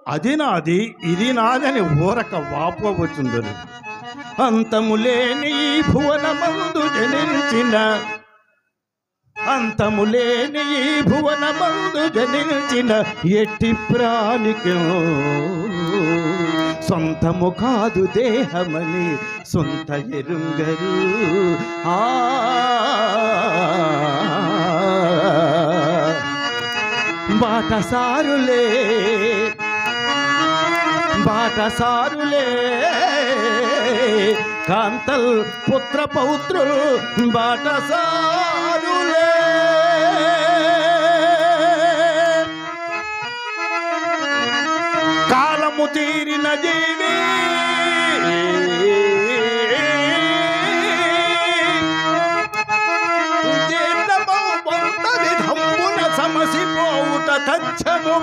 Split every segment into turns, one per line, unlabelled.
అది నాది ఇది నాదని ఊరక వాపోవచ్చుందరు అంతములేని ఈ భువనమందు జనించిన అంతములేని ఈ భువనమందు జనించిన ఎట్టి ప్రాణికి సొంతము కాదు దేహమని సొంత ఎరుంగరు. ఆ బాటసారులే బాటసారులే కాంతల్ పుత్ర పౌత్రులు బాటసారులే. కాలము తీరిన జీవి. జీర్ణమౌ పొంత విధంబున సమసిపోవుట తచ్చము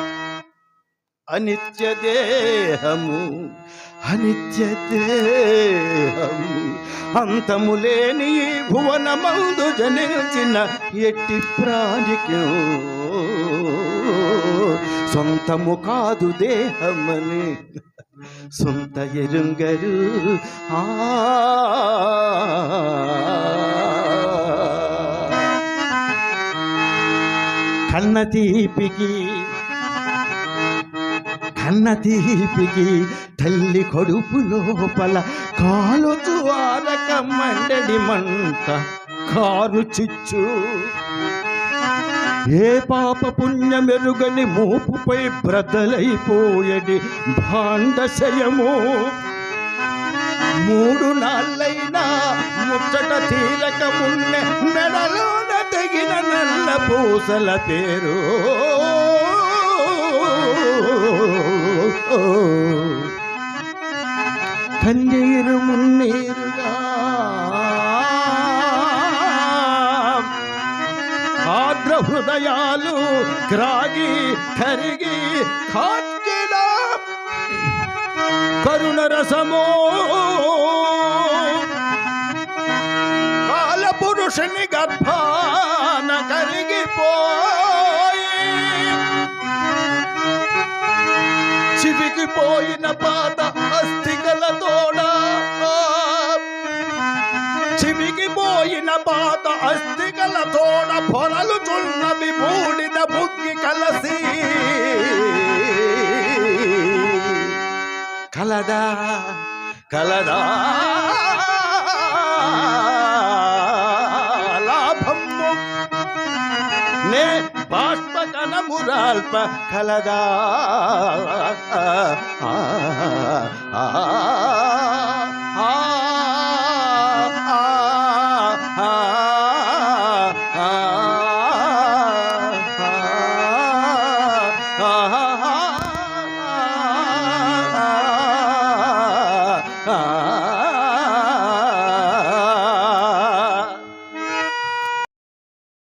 అనిత్య దేహము అనిత్య దేహము. అంతము లేని భువన మందు జనించిన ఎట్టి ప్రాణికి. సొంతము కాదు దేహమని సొంత ఎరుంగరు. ఆ. కన్న తీపికి కన్న తీపికి తల్లి కొడుపు లోపల కాలు ద్వారక మండడి మంట కారు చిచ్చు. ఏ పాప పుణ్యమెరుగని మూపుపై బ్రతలైపోయడి భాండశయము. మూడు నాళ్ళైనా ముచ్చట తీరక మున్నె మెడలోన తెగిన నల్ల పూసల పేరు. കണ്ണീര് മുന്നേറുക ఆర్ద్రహృదయాలు క్రాగి కరిగి కాచిన కరుణ రసమో. కాల పురుషుని గర్భా పోయిన పాత అస్థికలతోడ చిమిగిపోయిన పాత అస్థికలతోడ పొరలు చున్నవి బూడిద బుగ్గి కలసి. కలదా కలదా. లాభము నే ಬಾಷ್ಪಕಲಮುರಾಲ್ಪ ಕಲದ ah